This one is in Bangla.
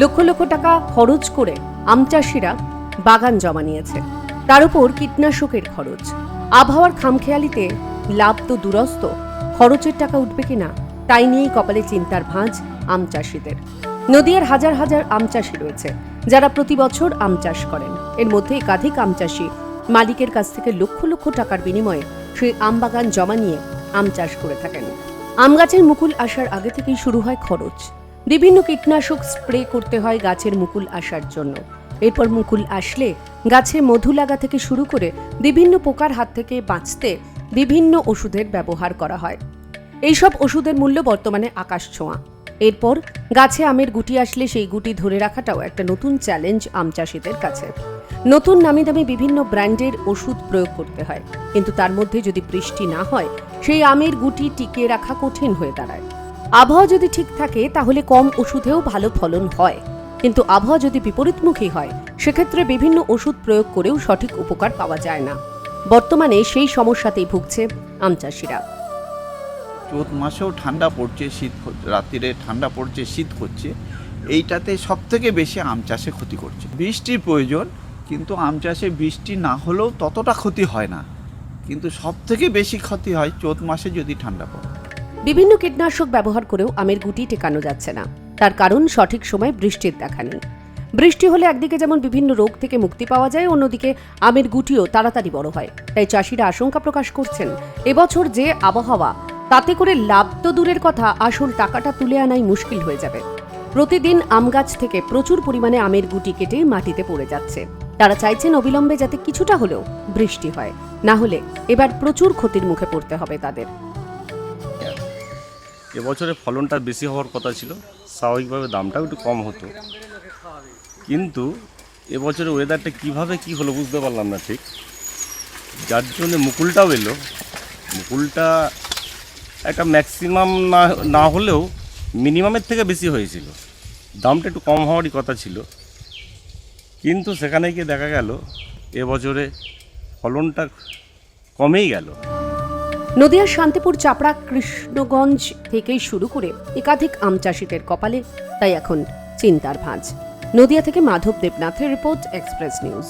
লক্ষ লক্ষ টাকা খরচ করে আম চাষিরা বাগান জমা নিয়েছে। তার উপর কীটনাশকের খরচ। আবহাওয়ার খামখেয়ালিতে লাভ তো দুরস্ত, খরচের টাকা উঠবে কিনা তাই নিয়েই কপালে চিন্তার ভাঁজ আম চাষিদের। নদীয়ার হাজার হাজার আম চাষি রয়েছে, যারা প্রতি বছর আম চাষ করেন। এর মধ্যে একাধিক আম চাষি মালিকের কাছ থেকে লক্ষ লক্ষ টাকার বিনিময়ে সেই আম বাগান জমা নিয়ে আম চাষ করে থাকেন। আম গাছের মুকুল আসার আগে থেকেই শুরু হয় খরচ। বিভিন্ন কীটনাশক স্প্রে করতে হয় গাছের মুকুল আসার জন্য। এরপর মুকুল আসলে গাছে মধু লাগা থেকে শুরু করে বিভিন্ন পোকার হাত থেকে বাঁচতে বিভিন্ন ওষুধের ব্যবহার করা হয়। এইসব ওষুধের মূল্য বর্তমানে আকাশ ছোঁয়া। এরপর গাছে আমের গুটি আসলে সেই গুটি ধরে রাখাটাও একটা নতুন চ্যালেঞ্জ আম চাষিদের কাছে। নতুন নামি দামি বিভিন্ন ব্র্যান্ডের ওষুধ প্রয়োগ করতে হয়। কিন্তু তার মধ্যে যদি বৃষ্টি না হয়, সেই আমের গুটি টিকিয়ে রাখা কঠিন হয়ে দাঁড়ায়। আবহাওয়া যদি ঠিক থাকে, তাহলে কম ওষুধেও ভালো ফলন হয়। কিন্তু আবহাওয়া যদি বিপরীতমুখী হয়, সেক্ষেত্রে বিভিন্ন ওষুধ প্রয়োগ করেও সঠিক উপকার পাওয়া যায় না। বর্তমানে সেই সমস্যাতেই ভুগছে আম চাষিরা। চৈত মাসেও ঠান্ডা পড়ছে, শীত রাত্রিরে ঠান্ডা পড়ছে, শীত করছে এইটাতে সব থেকে বেশি আম চাষে ক্ষতি করছে। বৃষ্টির প্রয়োজন, কিন্তু আম চাষে বৃষ্টি না হলেও ততটা ক্ষতি হয় না। কিন্তু সব থেকে বেশি ক্ষতি হয় চৈত মাসে যদি ঠান্ডা পড়ে। বিভিন্ন কীটনাশক ব্যবহার করেও আমের গুটি টেকানো যাচ্ছে না। তার কারণ, সঠিক সময় বৃষ্টির দেখা নেই। বৃষ্টি হলে একদিকে যেমন বিভিন্ন রোগ থেকে মুক্তি পাওয়া যায়, অন্যদিকে আমের গুটিও তাড়াতাড়ি বড় হয়। তাই চাষিরা আশঙ্কা প্রকাশ করছেন, এবছর যে আবহাওয়া, তাতে করে লাভ তো দূরের কথা, আসল টাকাটা তুলে আনাই মুশকিল হয়ে যাবে। প্রতিদিন আম গাছ থেকে প্রচুর পরিমাণে আমের গুটি কেটে মাটিতে পড়ে যাচ্ছে। তারা চাইছেন অবিলম্বে যাতে কিছুটা হলেও বৃষ্টি হয়। না হলে এবার প্রচুর ক্ষতির মুখে পড়তে হবে তাদের। এবছরে ফলনটা বেশি হওয়ার কথা ছিল, স্বাভাবিকভাবে দামটাও একটু কম হতো। কিন্তু এবছরে ওয়েদারটা কীভাবে কি হলো বুঝতে পারলাম না ঠিক। যার জন্যে মুকুলটাও এলো। মুকুলটা একটা ম্যাক্সিমাম না হলেও মিনিমামের থেকে বেশি হয়েছিল। দামটা একটু কম হওয়ারই কথা ছিল। কিন্তু সেখানে গিয়ে দেখা গেল, এবছরে ফলনটা কমেই গেল। নদিয়ার শান্তিপুর চাপড়া কৃষ্ণগঞ্জ থেকেই শুরু করে একাধিক আম চাষিদের কপালে, তাই এখন চিন্তার ভাঁজ। নদিয়া থেকে মাধব দেবনাথের রিপোর্ট, এক্সপ্রেস নিউজ।